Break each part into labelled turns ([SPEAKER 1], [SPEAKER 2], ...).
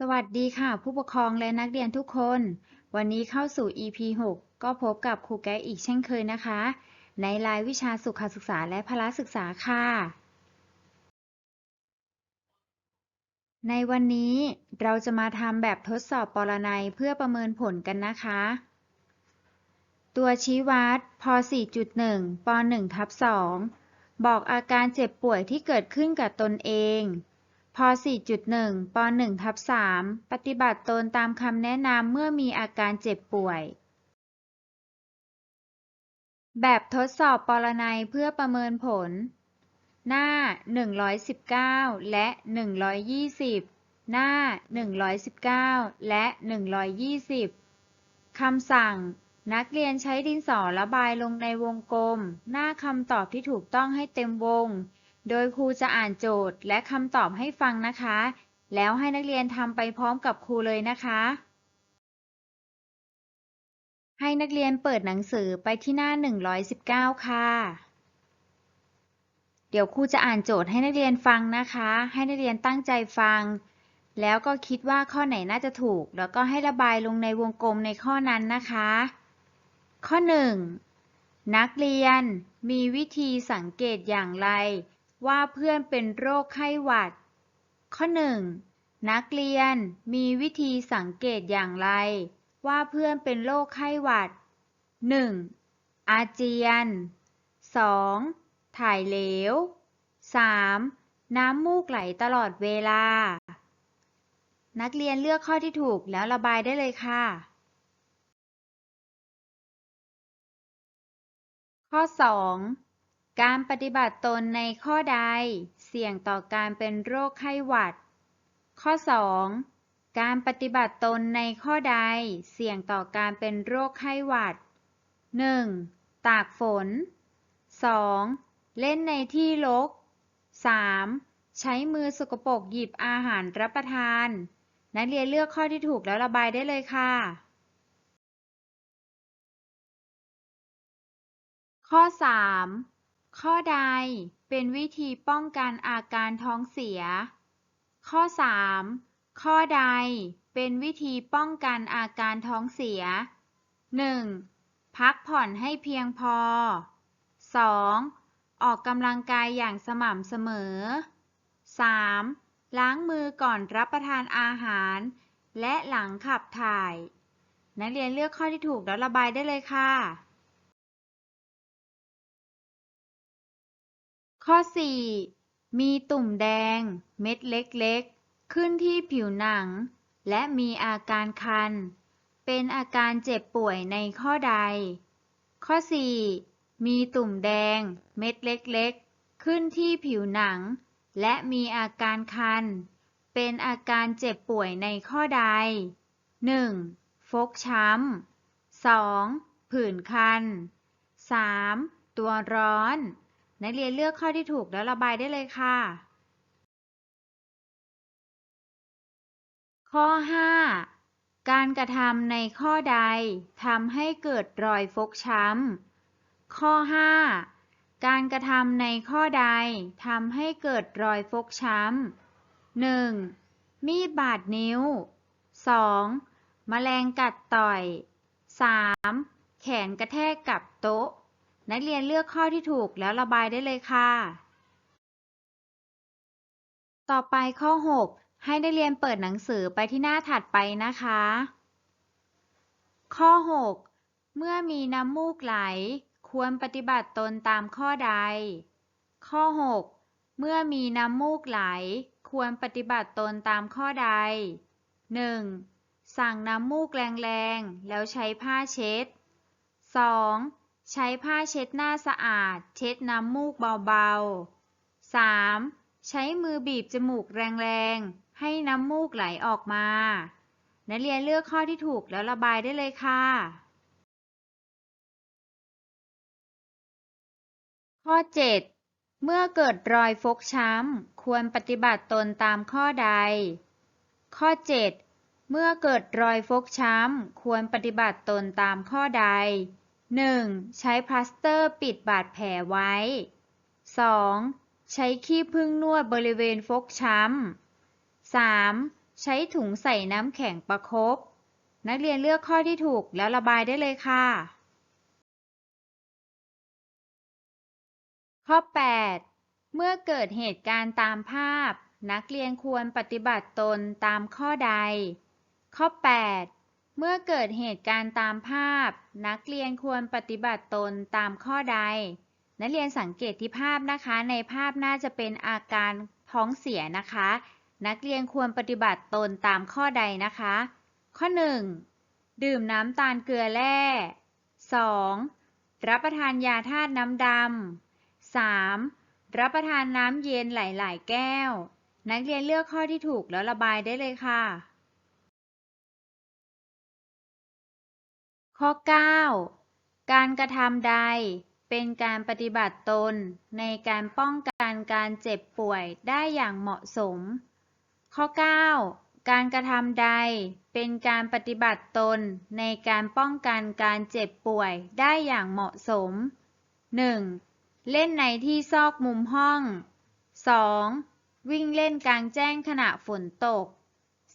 [SPEAKER 1] สวัสดีค่ะ ผู้ปกครองและนักเรียนทุกคน วันนี้เข้าสู่ EP 6 ก็พบกับครูแก้อีกเช่นเคยนะคะ ในรายวิชาสุขศึกษาและพละศึกษาค่ะ ในวันนี้เราจะมาทำแบบทดสอบปรนัยเพื่อประเมินผลกันนะคะ ตัวชี้วัดพ 4.1 ป 1 ทับ 2 บอกอาการเจ็บป่วยที่เกิดขึ้นกับตนเอง พ4.1ป1ทับ3ปฏิบัติตนตามคำแนะนำเมื่อมีอาการเจ็บป่วย แบบทดสอบปรนัยเพื่อประเมินผล หน้า 119 และ 120 หน้า 119 และ 120 คำสั่ง นักเรียนใช้ดินสอระบายลงในวงกลม หน้าคำตอบที่ถูกต้องให้เต็มวง โดยครูจะอ่านโจทย์และคำตอบให้ฟังนะคะ แล้วให้นักเรียนทำไปพร้อมกับครูเลยนะคะ ให้นักเรียนเปิดหนังสือไปที่หน้า 119 ค่ะ เดี๋ยวครูจะอ่านโจทย์ให้นักเรียนฟังนะคะ ให้นักเรียนตั้งใจฟัง แล้วก็คิดว่าข้อไหนน่าจะถูก แล้วก็ให้ระบายลงในวงกลมในข้อนั้นนะคะ ข้อ 1. นักเรียนมีวิธีสังเกตอย่างไร ว่าเพื่อนเป็นโรคไข้หวัด ข้อ 1. นักเรียนมีวิธีสังเกตอย่างไร ว่าเพื่อนเป็นโรคไข้หวัด 1. อาเจียน 2. ถ่ายเหลว 3. น้ำมูกไหลตลอดเวลา นักเรียนเลือกข้อที่ถูกแล้วระบายได้เลยค่ะ ข้อ 2. การปฏิบัติตนในข้อใด เสี่ยงต่อการเป็นโรคไข้หวัด ข้อ 2. การปฏิบัติตนในข้อใด เสี่ยงต่อการเป็นโรคไข้หวัด 1. ตากฝน 2. เล่นในที่รก 3. ใช้มือสกปรกหยิบอาหารรับประทาน นักเรียนเลือกข้อที่ถูกแล้วระบายได้เลยค่ะ ข้อ 3. ข้อใดเป็นวิธีป้องกันอาการท้องเสีย ข้อ 3. ข้อใดเป็นวิธีป้องกันอาการท้องเสีย 1. พักผ่อนให้เพียงพอ 2. ออกกำลังกายอย่างสม่ำเสมอ 3. ล้างมือก่อนรับประทานอาหาร และหลังขับถ่าย นักเรียนเลือกข้อที่ถูกแล้วระบายได้เลยค่ะ ข้อ 4. มีตุ่มแดง เม็ดเล็กๆ ขึ้นที่ผิวหนัง และมีอาการคัน เป็นอาการเจ็บป่วยในข้อใด ข้อ 4. มีตุ่มแดง เม็ดเล็กๆ ขึ้นที่ผิวหนัง และมีอาการคัน เป็นอาการเจ็บป่วยในข้อใด 1. ฟกช้ำ 2. ผื่นคัน 3. ตัวร้อน นักเรียนเลือกข้อที่ถูกแล้วระบายได้เลยค่ะ ข้อ 5. การกระทำในข้อใดทำให้เกิดรอยฟกช้ำ ข้อ 5. การกระทำในข้อใดทำให้เกิดรอยฟกช้ำ 1. มีดบาดนิ้ว 2. แมลงกัดต่อย 3. แขนกระแทกกับโต๊ะ นักเรียนเลือกข้อที่ถูกแล้วระบายได้เลยค่ะ ต่อไปข้อ 6 ให้นักเรียนเปิดหนังสือไปที่หน้าถัดไปนะคะ ข้อ 6 เมื่อมีน้ำมูกไหล ควรปฏิบัติตนตามข้อใด ข้อ 6 เมื่อมีน้ำมูกไหล ควรปฏิบัติตนตามข้อใด 1. สั่งน้ำมูกแรงๆ แล้วใช้ผ้าเช็ด 2. ใช้ผ้าเช็ดหน้าสะอาด เช็ดน้ำมูกเบาๆ 3. ใช้มือบีบจมูกแรงๆ ให้น้ำมูกไหลออกมา นักเรียนเลือกข้อที่ถูกแล้วระบายได้เลยค่ะ ข้อ 7 เมื่อเกิดรอยฟกช้ำ ควรปฏิบัติตนตามข้อใด ข้อ 7 เมื่อเกิดรอยฟกช้ำ ควรปฏิบัติตนตามข้อใด 1. ใช้พลาสเตอร์ปิดบาดแผลไว้ 2. ใช้ขี้ผึ้งนวดบริเวณฟกช้ำ 3. ใช้ถุงใส่น้ำแข็งประคบนักเรียนเลือกข้อที่ถูกแล้วระบายได้เลยค่ะ ข้อ 8 เมื่อเกิดเหตุการณ์ตามภาพ นักเรียนควรปฏิบัติตนตามข้อใด ข้อ 8 เมื่อเกิดเหตุการณ์ตามภาพ นักเรียนควรปฏิบัติตนตามข้อใด นักเรียนสังเกตที่ภาพนะคะ ในภาพน่าจะเป็นอาการท้องเสียนะคะ นักเรียนควรปฏิบัติตนตามข้อใดนะคะ ข้อ 1. ดื่มน้ำตาลเกลือแร่ 2. รับประทานยาธาตุน้ำดำ 3. รับประทานน้ำเย็นหลาย ๆ แก้ว นักเรียนเลือกข้อที่ถูกแล้วระบายได้เลยค่ะ ข้อ 9 การกระทำใดเป็นการปฏิบัติตนในการป้องกันการเจ็บป่วยได้อย่างเหมาะสม ข้อ 9 การกระทำใดเป็นการปฏิบัติตนในการป้องกันการเจ็บป่วยได้อย่างเหมาะสม 1. เล่นในที่ซอกมุมห้อง 2. วิ่งเล่นกลางแจ้งขณะฝนตก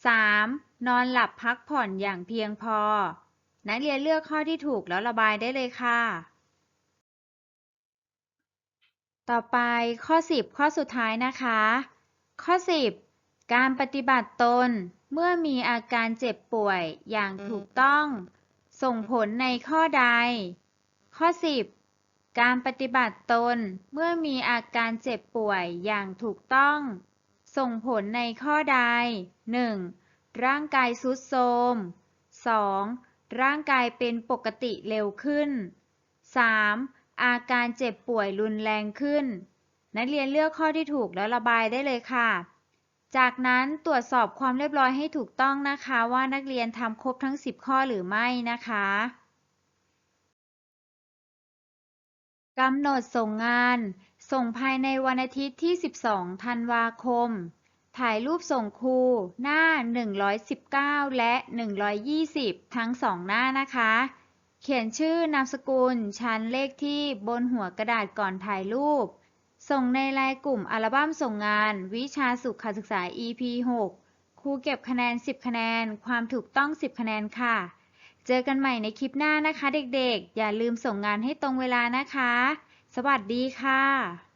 [SPEAKER 1] 3. นอนหลับพักผ่อนอย่างเพียงพอ นักเรียนเลือกข้อที่ถูกแล้วระบายได้เลยค่ะ ต่อไปข้อ 10 ข้อสุดท้ายนะคะ ข้อ 10 การปฏิบัติตนเมื่อมีอาการเจ็บป่วยอย่างถูกต้อง ส่งผลในข้อใด ข้อ 10 การปฏิบัติตนเมื่อมีอาการเจ็บป่วยอย่างถูกต้อง ส่งผลในข้อใด 1. ร่างกายทรุดโทรม 2. ร่างกายเป็นปกติเร็วขึ้น 3. อาการเจ็บป่วยรุนแรงขึ้น นักเรียนเลือกข้อที่ถูกแล้วระบายได้เลยค่ะ จากนั้นตรวจสอบความเรียบร้อยให้ถูกต้องนะคะว่านักเรียนทำครบทั้ง 10 ข้อหรือไม่นะคะกำหนดส่งงาน ส่งภายในวันอาทิตย์ที่ 12 ธันวาคม ถ่ายรูปส่งครูหน้า 119 และ 120 ทั้งสองหน้านะคะ เขียนชื่อนามสกุล ชั้นเลขที่บนหัวกระดาษก่อนถ่ายรูป ส่งในรายกลุ่มอัลบั้มส่งงาน วิชาสุขศึกษา EP 6 ครูเก็บคะแนน 10 คะแนน ความถูกต้อง 10 คะแนนค่ะ เจอกันใหม่ในคลิปหน้านะคะเด็กๆ อย่าลืมส่งงานให้ตรงเวลานะคะ สวัสดีค่ะ